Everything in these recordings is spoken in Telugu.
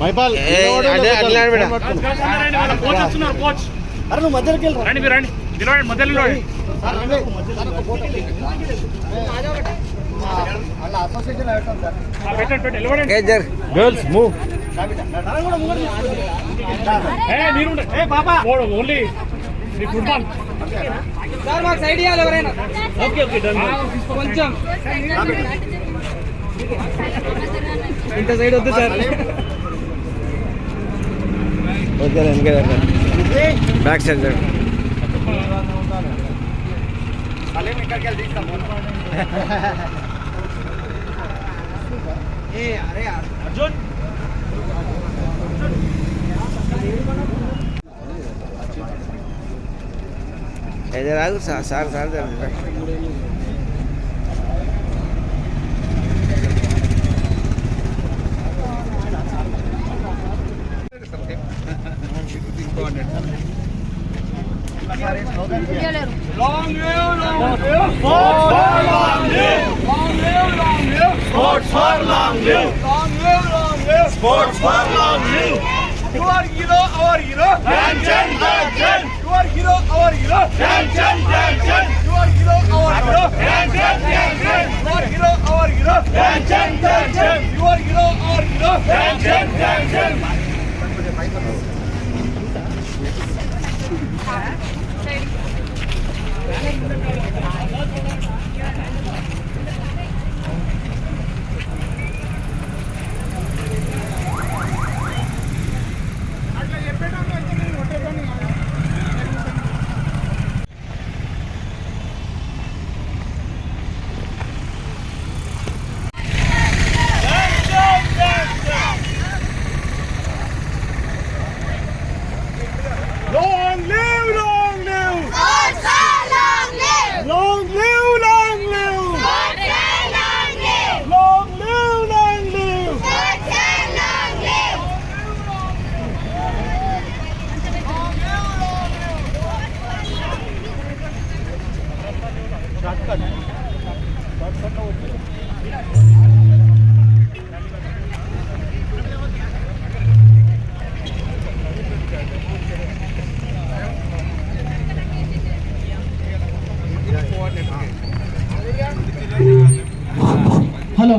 మైపాల్ అరే నువ్వు మధ్యలోకి వెళ్ళరా? రండి రండి. నిలవండి మధ్యలో నిలవండి గర్ల్స్ మూవ్. ఏ మీరు. ఏ పాపా. Only football. సార్ మాకు సైడ్ ఇవ్వాలి ఎవరైనా ఓకే ఓకే డన్ కొంచెం ఇంత సైడ్ వద్దు సార్ ఓకే వెనక బ్యాక్ సైడ్ జర్ సలీం ఇక్కడికి వెళ్ళి తీస్తాం ఏ అరే అర్జున్ ఏ జర్ ఆగు sir sir sir జర్ long live long live sports for long live long live long live sports for long live long live long live sports for long live You are hero, our hero. Jan Jan hero, our hero. Ram, You are hero, our hero. Ram, Ram, Ram, Ram. You are hero, our hero. Ram, Ram, Ram, Ram. You are hero, our hero. Ram, Ram, Ram, Ram.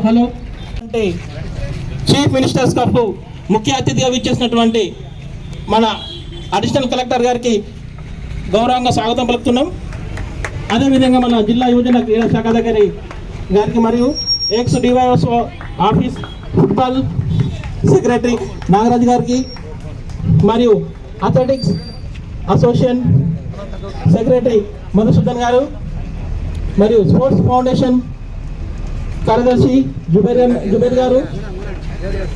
Hello అంటే చీఫ్ మినిస్టర్స్ కప్ ముఖ్య అతిథిగా విచ్చేసినటువంటి మన అడిషనల్ కలెక్టర్ గారికి గౌరవంగా స్వాగతం పలుకుతున్నాం. అదేవిధంగా మన జిల్లా యువజన క్రీడా శాఖ దగ్గర గారికి మరియు ex DYSO office football secretary Nagaraj గారికి మరియు అథ్లెటిక్స్ అసోసియేషన్ సెక్రటరీ మధుసూదన్ గారు మరియు స్పోర్ట్స్ ఫౌండేషన్ కార్యదర్శి జుబేర్ జుబేర్ గారు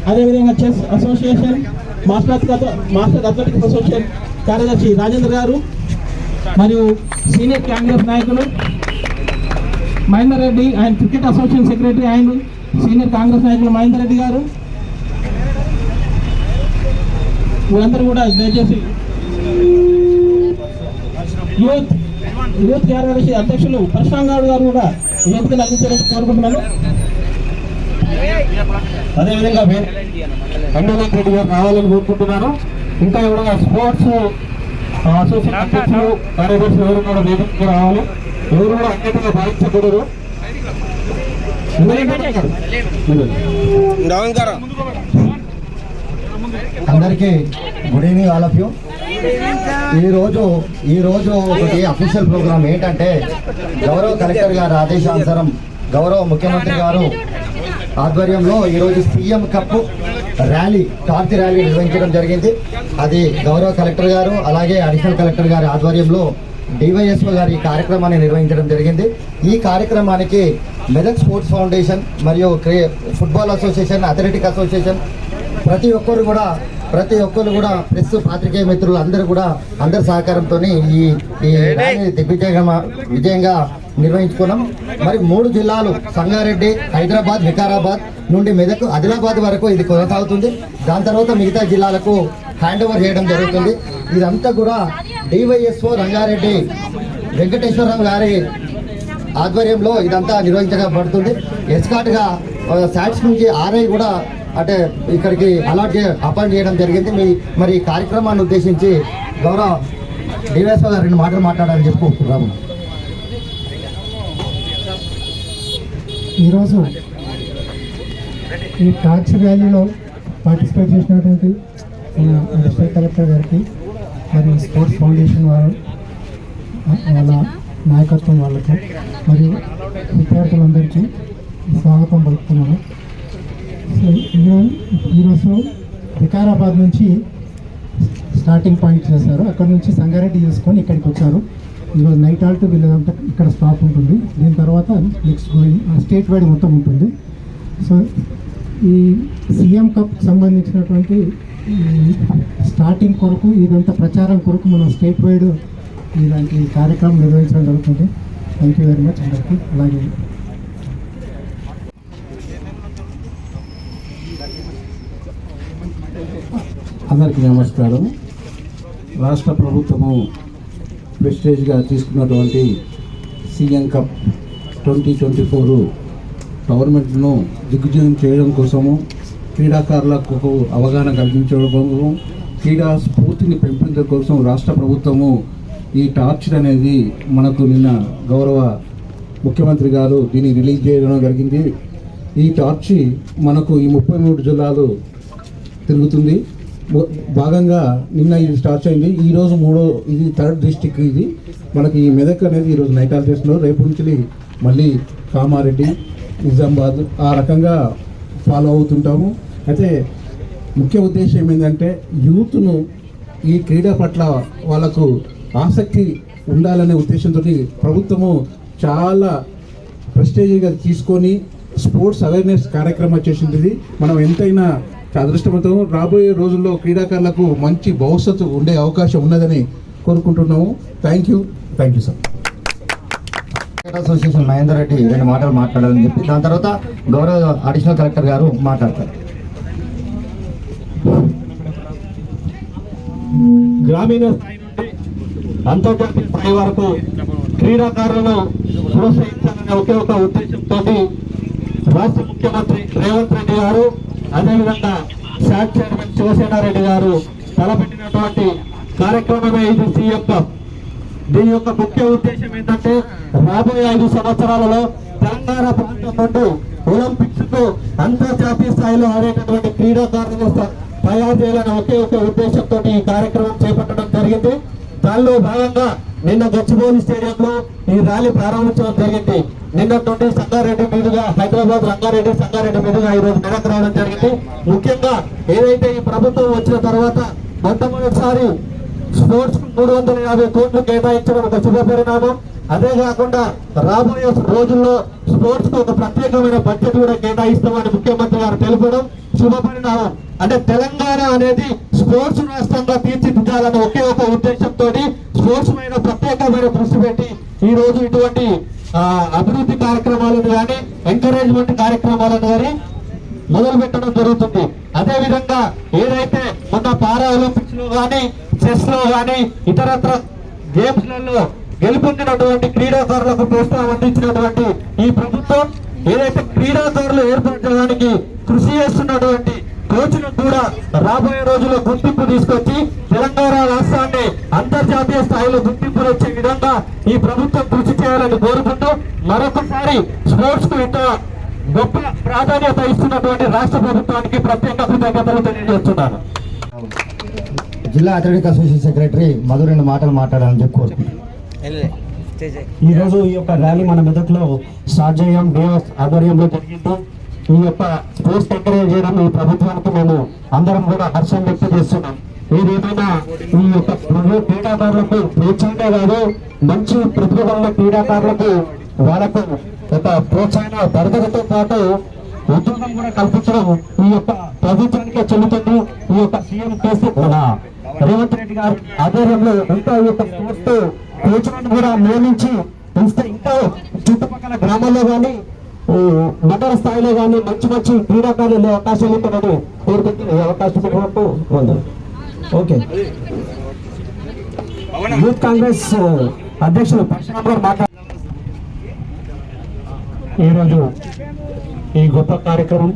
అదేవిధంగా chess association master master athletics association కార్యదర్శి రాజేంద్ర గారు మరియు సీనియర్ కాంగ్రెస్ నాయకులు మహేందర్ రెడ్డి ఆయన క్రికెట్ అసోసియేషన్ సెక్రటరీ ఆయన సీనియర్ కాంగ్రెస్ నాయకులు మహేందర్ రెడ్డి గారు. వీళ్ళందరూ కూడా దయచేసి యూత్ యూత్ కార్యదర్శి అధ్యక్షులు పరశురామ్ గారు కూడా వేదికను అందించాలని కోరుకుంటున్నాను. అదేవిధంగా కమలాథ్ రెడ్డి గారు రావాలని కోరుకుంటున్నాను. ఇంకా ఎవరైనా స్పోర్ట్స్ అసోసియేషన్ అధ్యక్షులు కార్యదర్శి ఎవరు కూడా వేదికకి రావాలి. ఎవరు కూడా అంకితంగా భావించకూడదు. కరో అందరికీ good evening all of you. ఈరోజు ఈరోజు ఒకటి అఫీషియల్ ప్రోగ్రామ్ ఏంటంటే గౌరవ కలెక్టర్ గారి ఆదేశానుసారం గౌరవ ముఖ్యమంత్రి గారు ఆధ్వర్యంలో ఈరోజు సీఎం కప్ ర్యాలీ కార్తీ ర్యాలీ నిర్వహించడం జరిగింది. అది గౌరవ కలెక్టర్ గారు అలాగే అడిషనల్ కలెక్టర్ గారి ఆధ్వర్యంలో డివైఎస్ఓ గారి ఈ కార్యక్రమాన్ని నిర్వహించడం జరిగింది. ఈ కార్యక్రమానికి మెదక్ స్పోర్ట్స్ ఫౌండేషన్ మరియు క్రే ఫుట్బాల్ అసోసియేషన్ అథ్లెటిక్ అసోసియేషన్ ప్రతి ఒక్కరు కూడా ప్రతి ఒక్కరు కూడా ప్రెస్ పాత్రికేయ మిత్రులు అందరూ కూడా అందరి సహకారంతో ఈ ఈ దిగ్విజయంగా విజయంగా నిర్వహించుకున్నాం. మరి మూడు జిల్లాలు సంగారెడ్డి హైదరాబాద్ వికారాబాద్ నుండి మెదక్ ఆదిలాబాద్ వరకు ఇది కొనసాగుతుంది. దాని తర్వాత మిగతా జిల్లాలకు హ్యాండ్ ఓవర్ చేయడం జరుగుతుంది. ఇదంతా కూడా డివైఎస్ఓ రంగారెడ్డి వెంకటేశ్వరరావు గారి ఆధ్వర్యంలో ఇదంతా నిర్వహించబడుతుంది. ఎస్కాట్గా శాట్స్ నుంచి ఆర్ఐ కూడా అంటే ఇక్కడికి అలాట్ చే అపాయింట్ చేయడం జరిగింది. మీ మరి కార్యక్రమాన్ని ఉద్దేశించి గౌరవ డివైఎస్ఓ గారు రెండు మాటలు మాట్లాడాలని చెప్పుకుంటున్నాము ఈరోజు ఈ టాక్స్ ర్యాలీలో పార్టిసిపేట్ చేసినటువంటి డిస్ట్రిక్ట్ కలెక్టర్ గారికి మరియు స్పోర్ట్స్ ఫౌండేషన్ వారు వాళ్ళ నాయకత్వం వాళ్ళకు మరియు విద్యార్థులందరికీ స్వాగతం పలుకుతున్నాను ఈరోజు ఈరోజు వికారాబాద్ నుంచి స్టార్టింగ్ పాయింట్ చేశారు. అక్కడ నుంచి సంగారెడ్డి చేసుకొని ఇక్కడికి వచ్చారు. ఈరోజు నైట్ ఆల్ట్ వీళ్ళదంతా ఇక్కడ స్టాప్ ఉంటుంది. దీని తర్వాత నెక్స్ట్ గోయింగ్ స్టేట్ వైడ్ మొత్తం ఉంటుంది. సో ఈ సీఎం కప్ సంబంధించినటువంటి స్టార్టింగ్ కొరకు ఇదంతా ప్రచారం కొరకు మనం స్టేట్ వైడ్ ఇలాంటి కార్యక్రమం నిర్వహించడం జరుగుతుంది. థ్యాంక్ యూ వెరీ మచ్ అందరికీ. అలాగే అందరికీ నమస్కారం. రాష్ట్ర ప్రభుత్వము ప్రెస్టేజ్గా తీసుకున్నటువంటి CM cup twenty twenty four గవర్నమెంట్ను దిగ్విజయం చేయడం కోసము క్రీడాకారులకు అవగాహన కల్పించడం కోసం క్రీడా స్ఫూర్తిని పెంపొందడం కోసం రాష్ట్ర ప్రభుత్వము ఈ టార్చ్ అనేది మనకు నిన్న గౌరవ ముఖ్యమంత్రి గారు దీన్ని రిలీజ్ చేయడం జరిగింది. ఈ టార్చి మనకు ఈ ముప్పై మూడు జిల్లాలు తిరుగుతుంది. భాగంగా నిన్న ఇది స్టార్ట్ అయింది. ఈ రోజు మూడో ఇది థర్డ్ డిస్టిక్ ఇది. మనకి ఈ మెదక్ అనేది ఈరోజు నైట్ చేస్తున్నారు రేపు నుంచి మళ్ళీ కామారెడ్డి నిజామాబాద్ ఆ రకంగా ఫాలో అవుతుంటాము. అయితే ముఖ్య ఉద్దేశం ఏంటంటే యూత్ను ఈ క్రీడ పట్ల వాళ్ళకు ఆసక్తి ఉండాలనే ఉద్దేశంతో ప్రభుత్వము చాలా ప్రెస్టేజ్గా తీసుకొని స్పోర్ట్స్ అవేర్నెస్ కార్యక్రమం చేసింది మనం ఎంతైనా అదృష్టవంతం రాబోయే రోజుల్లో క్రీడాకారులకు మంచి భవిష్యత్తు ఉండే అవకాశం ఉన్నదని కోరుకుంటున్నాము. Thank you thank you sir association Mahender Reddy రెండు మాటలు మాట్లాడాలని చెప్పి దాని తర్వాత గౌరవ అడిషనల్ కలెక్టర్ గారు మాట్లాడతారు. గ్రామీణ అంతర్జాతీయ స్థాయి వరకు క్రీడాకారులను ప్రోత్సహించాలనే ఒకే ఒక ఉద్దేశంతో రాష్ట్ర ముఖ్యమంత్రి రేవంత్ రెడ్డి గారు అదేవిధంగా శాఖ చైర్మన్ శివసేనారెడ్డి గారు తలపెట్టినటువంటి కార్యక్రమమే ఇది సీఎం దీని యొక్క ముఖ్య ఉద్దేశం ఏంటంటే రాబోయే ఐదు సంవత్సరాలలో తెలంగాణ ప్రాంతం నుండి ఒలింపిక్స్కు అంతర్జాతీయ స్థాయిలో ఆడేటటువంటి క్రీడాకారులను తయారు చేయాలనే ఒకే ఒక ఉద్దేశంతో ఈ కార్యక్రమం చేపట్టడం జరిగింది. దానిలో భాగంగా నిన్న గచ్చిబౌలి స్టేడియంలో ఈ ర్యాలీ ప్రారంభించడం జరిగింది. నిన్న నుండి సంగారెడ్డి మీదుగా హైదరాబాద్ రంగారెడ్డి సంగారెడ్డి మీదుగా ఈ రోజు మెదక్ రావడం జరిగింది. ముఖ్యంగా ఏదైతే ఈ ప్రభుత్వం వచ్చిన తర్వాత మొట్టమొదటిసారి స్పోర్ట్స్ మూడు వందల యాభై కోట్లు కేటాయించడం ఒక శుభ పరిణామం. అదే కాకుండా రాబోయే రోజుల్లో స్పోర్ట్స్కు ఒక ప్రత్యేకమైన బడ్జెట్ కూడా కేటాయిస్తామని ముఖ్యమంత్రి గారు తెలుపడం శుభ పరిణామం. అంటే తెలంగాణ అనేది స్పోర్ట్స్ రాష్ట్రంగా తీర్చిదిద్దాలన్న ఒకే ఒక ఉద్దేశంతో స్పోర్ట్స్ మీద ప్రత్యేకమైన దృష్టి పెట్టి ఈ రోజు ఇటువంటి అభివృద్ధి కార్యక్రమాలను కానీ ఎంకరేజ్మెంట్ కార్యక్రమాలను కానీ మొదలు పెట్టడం జరుగుతుంది. అదే విధంగా ఏదైతే మొన్న పారా ఒలింపిక్స్లో కానీ చెస్లో కానీ ఇతరత్ర గేమ్స్లలో గెలుపొందినటువంటి క్రీడాకారులకు ప్రోత్సాహం అందించినటువంటి ఈ ప్రభుత్వం ఏదైతే క్రీడాకారులు ఏర్పరచడానికి కృషి చేస్తున్నటువంటి కోచ్లకు కూడా రాబోయే రోజుల్లో గుర్తింపు తీసుకొచ్చి తెలంగాణ రాష్ట్రాన్ని అంతర్జాతీయ స్థాయిలో గుర్తింపు వచ్చే విధంగా ఈ ప్రభుత్వం కృషి చేయాలని కోరుకుంటూ మరొకసారి స్పోర్ట్స్కు ఇంత గొప్ప ప్రాధాన్యత ఇస్తున్నటువంటి రాష్ట్ర ప్రభుత్వానికి ప్రత్యేక కృతజ్ఞతలు తెలియజేస్తున్నాను. జిల్లా అథ్లెటిక్ అసోసియేషన్ సెక్రటరీ మధు రెండు మాటలు మాట్లాడాలని చెప్పి కోరుకుంటున్నాను. చేయి. ఈ రోజు ఈ యొక్క ర్యాలీ మన మెదక్లో స్టార్ట్ చేయం డిఎస్ ఆధ్వర్యంలో జరిగింది. ఈ యొక్క స్పోర్ట్స్ ఎంకరేజ్ చేయడం ఈ ప్రభుత్వానికి మేము అందరం కూడా హర్షం వ్యక్తం చేస్తున్నాం. ఏదేమైనా ఈ యొక్క క్రీడాకారులకు ప్రోత్సాహమే కాదు మంచి ప్రతిభ క్రీడాకారులకు వాళ్ళకు ఒక ప్రోత్సాహన తరగతితో పాటు ఉద్యోగం కూడా కల్పించడం ఈ యొక్క ప్రభుత్వానికే చెల్లుతుంది. ఈ యొక్క సీఎం కేసీ కూడా. రేవంత్ రెడ్డి గారు ఆధ్వర్యంలో ఇంకా ఈ యొక్క స్పోర్ట్స్ కోచ్లను కూడా నియమించి ఇంకా చుట్టుపక్కల గ్రామాల్లో కానీ మండల స్థాయిలో కానీ మంచి మంచి క్రీడాకారులు వెళ్ళే అవకాశం ఉంటుందని కోరుకుంటూ అవకాశం ఇచ్చినందుకు వందలు ఓకే. యూత్ కాంగ్రెస్ అధ్యక్షులు పరశురామ్ గారు మాట్లాడారు. ఈరోజు ఈ గొప్ప కార్యక్రమం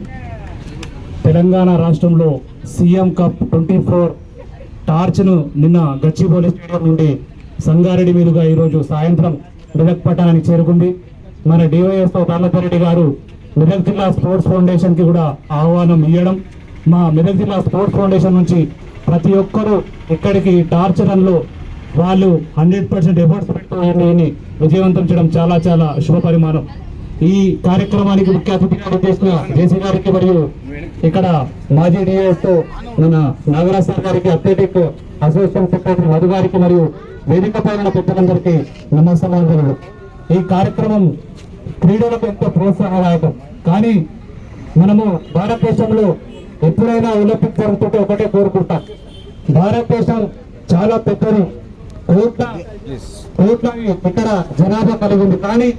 తెలంగాణ రాష్ట్రంలో సీఎం కప్ ట్వంటీ ఫోర్ టార్చ్ను నిన్న గచ్చిబౌలి స్టేడియం నుండి సంగారెడ్డి మీదుగా ఈరోజు సాయంత్రం మెదక్ పట్టణానికి చేరుకుంది. మన డివైఎస్ఓ రెడ్డి గారు మెదక్ జిల్లా స్పోర్ట్స్ ఫౌండేషన్కి కూడా ఆహ్వానం ఇవ్వడం మా మెదక్ జిల్లా స్పోర్ట్స్ ఫౌండేషన్ నుంచి ప్రతి ఒక్కరూ ఇక్కడికి టార్చరంలో వాళ్ళు హండ్రెడ్ పర్సెంట్ ఎఫర్ట్స్ పెట్టి విజయవంతం చేయడం చాలా చాలా శుభ పరిమాణం ఈ కార్యక్రమానికి ముఖ్య అతిథిగా చేసిన జేసీ గారికి మరియు ఇక్కడ మాజీ డిఎస్ మన నాగరాజ్ సార్ గారికి అథ్లెటిక్ అసోసియేషన్ సెక్రటరీ మధు గారికి మరియు వేదిక పైన పెద్దలందరికీ నమస్కారాలు. ఈ కార్యక్రమం క్రీడలకు ఎంతో ప్రోత్సాహదాయకం. కానీ మనము భారతదేశంలో ఎప్పుడైనా ఒలింపిక్ జరుగుతుంటే ఒకటే కోరుకుంటాం. భారతదేశం చాలా పెద్దది. కోట్ల ఇక్కడ జనాభా కలిగి ఉంది. కానీ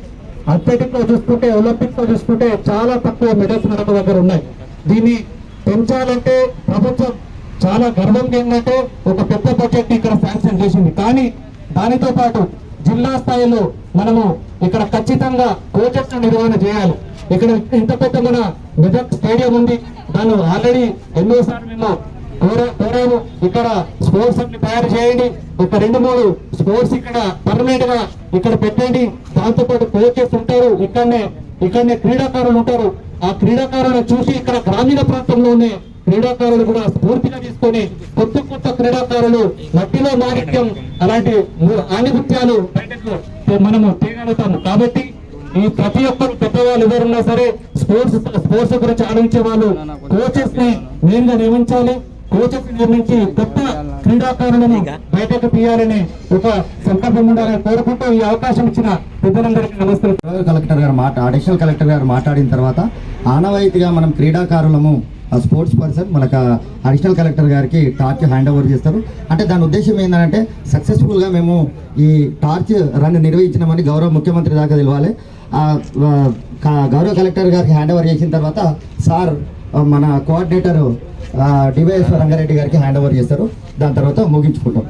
అథ్లెటిక్లో చూసుకుంటే ఒలింపిక్లో చూసుకుంటే చాలా తక్కువ మెడల్స్ మనకు దగ్గర ఉన్నాయి. దీన్ని పెంచాలంటే ప్రభుత్వం చాలా గర్వంగా ఏంటంటే ఒక పెద్ద బడ్జెట్ ఇక్కడ శాంక్షన్ చేసింది. కానీ దానితో పాటు జిల్లా స్థాయిలో మనము ఇక్కడ ఖచ్చితంగా కోచెస్ నిర్వహణ చేయాలి. ఇక్కడ ఇంత పెద్ద మన మెదక్ స్టేడియం ఉంది. దాన్ని ఆల్రెడీ ఎన్నోసార్లు మేము కోరా- కోరాము. ఇక్కడ స్పోర్ట్స్ అన్ని తయారు చేయండి. ఒక రెండు మూడు స్పోర్ట్స్ ఇక్కడ పర్మనెంట్గా ఇక్కడ పెట్టండి. దాంతో పాటు కోచెస్ ఉంటారు. ఇక్కడనే ఇక్కడనే క్రీడాకారులు ఉంటారు. ఆ క్రీడాకారులను చూసి ఇక్కడ గ్రామీణ ప్రాంతంలోనే క్రీడాకారులు కూడా స్ఫూర్తిగా తీసుకొని కొత్త కొత్త క్రీడాకారులు మట్టిలో మాణిక్యం అలాంటి ము- బయటకు మనము తీయగలుగుతాము కాబట్టి ఈ ప్రతి ఒక్కరు పెద్దవాళ్ళు ఎవరున్నా సరే స్పోర్ట్స్ స్పోర్ట్స్ గురించి ఆలోచించే వాళ్ళు కోచెస్ని మెయిన్గా నియమించాలి. కోచెస్ నిర్మించి కొత్త క్రీడాకారులను బయటకు తీయాలని ఒక సంకల్పం ఉండాలని కోరుకుంటూ ఈ అవకాశం ఇచ్చిన పెద్దలందరికీ నమస్కారం రూరల్ కలెక్టర్ గారు మాట అడిషనల్ కలెక్టర్ గారు మాట్లాడిన తర్వాత ఆనవాయితీగా మనం క్రీడాకారులము ఆ స్పోర్ట్స్ పర్సన్ మనకు అడిషనల్ కలెక్టర్ గారికి టార్చ్ హ్యాండ్ ఓవర్ చేస్తారు. అంటే దాని ఉద్దేశం ఏంటంటే సక్సెస్ఫుల్గా మేము ఈ టార్చ్ రన్ నిర్వహించినామని గౌరవ ముఖ్యమంత్రి దాకా తెలవాలి. గౌరవ కలెక్టర్ గారికి హ్యాండ్ ఓవర్ చేసిన తర్వాత సార్ మన కోఆర్డినేటర్ డివైఎస్ రంగారెడ్డి గారికి హ్యాండ్ ఓవర్ చేస్తారు. దాని తర్వాత ముగించుకుంటాం.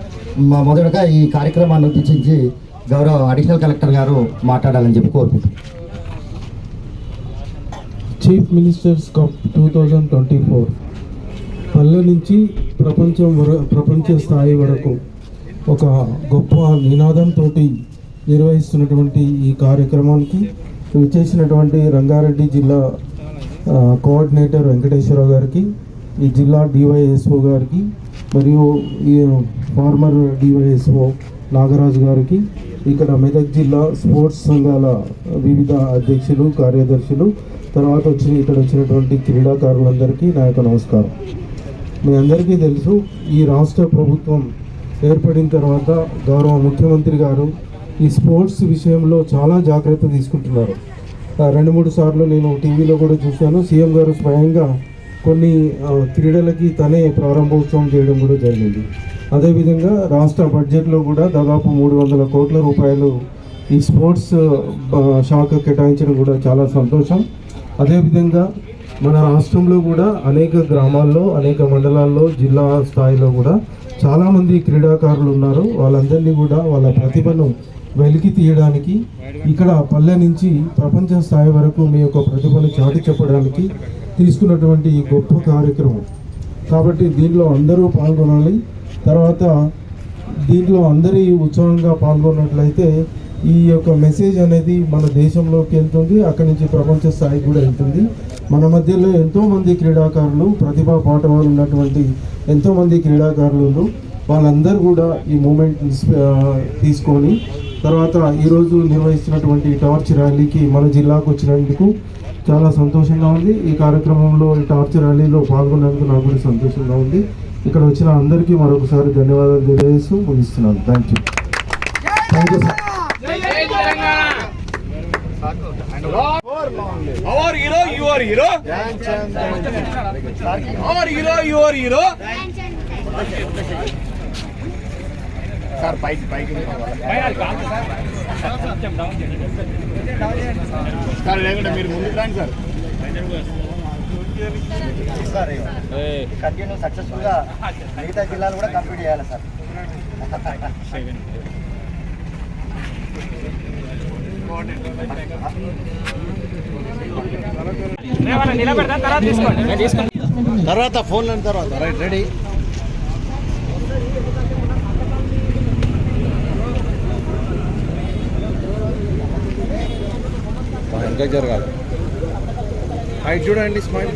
మొదటగా ఈ కార్యక్రమాన్ని ఉద్దేశించి గౌరవ అడిషనల్ కలెక్టర్ గారు మాట్లాడాలని చెప్పి కోరుకుంటున్నాం. Chief ministers cup two thousand twenty four పల్లె నుంచి ప్రపంచం వర ప్రపంచ స్థాయి వరకు ఒక గొప్ప నినాదంతో నిర్వహిస్తున్నటువంటి ఈ కార్యక్రమానికి విచ్చేసినటువంటి రంగారెడ్డి జిల్లా కోఆర్డినేటర్ వెంకటేశ్వరరావు గారికి ఈ జిల్లా డివైఎస్ఓ గారికి మరియు ఈ ఫార్మర్ డివైఎస్ఓ నాగరాజు గారికి ఇక్కడ మెదక్ జిల్లా స్పోర్ట్స్ సంఘాల వివిధ అధ్యక్షులు కార్యదర్శులు తర్వాత వచ్చి ఇక్కడ వచ్చినటువంటి క్రీడాకారులందరికీ నా యొక్క నమస్కారం. మీ అందరికీ తెలుసు ఈ రాష్ట్ర ప్రభుత్వం ఏర్పడిన తర్వాత గౌరవ ముఖ్యమంత్రి గారు ఈ స్పోర్ట్స్ విషయంలో చాలా జాగ్రత్త తీసుకుంటున్నారు. ఆ, రెండు మూడు సార్లు నేను టీవీలో కూడా చూశాను. సీఎం గారు స్వయంగా కొన్ని క్రీడలకి తనే ప్రారంభోత్సవం చేయడం కూడా జరిగింది. అదేవిధంగా రాష్ట్ర బడ్జెట్లో కూడా దాదాపు మూడు వందల కోట్ల రూపాయలు ఈ స్పోర్ట్స్ శాఖ కేటాయించడం కూడా చాలా సంతోషం. అదేవిధంగా మన రాష్ట్రంలో కూడా అనేక గ్రామాల్లో అనేక మండలాల్లో జిల్లా స్థాయిలో కూడా చాలామంది క్రీడాకారులు ఉన్నారు. వాళ్ళందరినీ కూడా వాళ్ళ ప్రతిభను వెలికి తీయడానికి ఇక్కడ పల్లె నుంచి ప్రపంచ స్థాయి వరకు మీ యొక్క ప్రతిభను చాటి చెప్పడానికి తీసుకున్నటువంటి ఈ గొప్ప కార్యక్రమం. కాబట్టి దీనిలో అందరూ పాల్గొనాలి. తర్వాత దీంట్లో అందరి ఉత్సాహంగా పాల్గొన్నట్లయితే ఈ యొక్క మెసేజ్ అనేది మన దేశంలోకి వెళ్తుంది అక్కడి నుంచి ప్రపంచ స్థాయికి కూడా వెళ్తుంది. మన మధ్యలో ఎంతో మంది క్రీడాకారులు ప్రతిభా పాఠవాలు ఉన్నటువంటి ఎంతో మంది క్రీడాకారులు. వాళ్ళందరూ కూడా ఈ మూమెంట్ తీసుకొని తర్వాత ఈరోజు నిర్వహిస్తున్నటువంటి టార్చ్ ర్యాలీకి మన జిల్లాకు వచ్చినందుకు చాలా సంతోషంగా ఉంది. ఈ కార్యక్రమంలో ఈ టార్చ్ ర్యాలీలో పాల్గొన్నందుకు నాకు కూడా సంతోషంగా ఉంది. ఇక్కడ వచ్చిన అందరికీ మరొకసారి ధన్యవాదాలు తెలియజేస్తూ ముగిస్తున్నాను. Thank you thank you. Our hero, you are hero. Sir పైకి పైకి సార్. లేకుండా మీరు ముందుకు రండి సార్. సార్ కంటిన్యూ సక్సెస్ఫుల్గా మిగతా జిల్లాలు కూడా కంప్లీట్ చేయాలి సార్. నిలబెడతా తర్వాత తీసుకోండి. తర్వాత ఫోన్ తర్వాత రైట్ రెడీ. ఇంకా జరగాలి. హైట్ చూడండి స్మైల్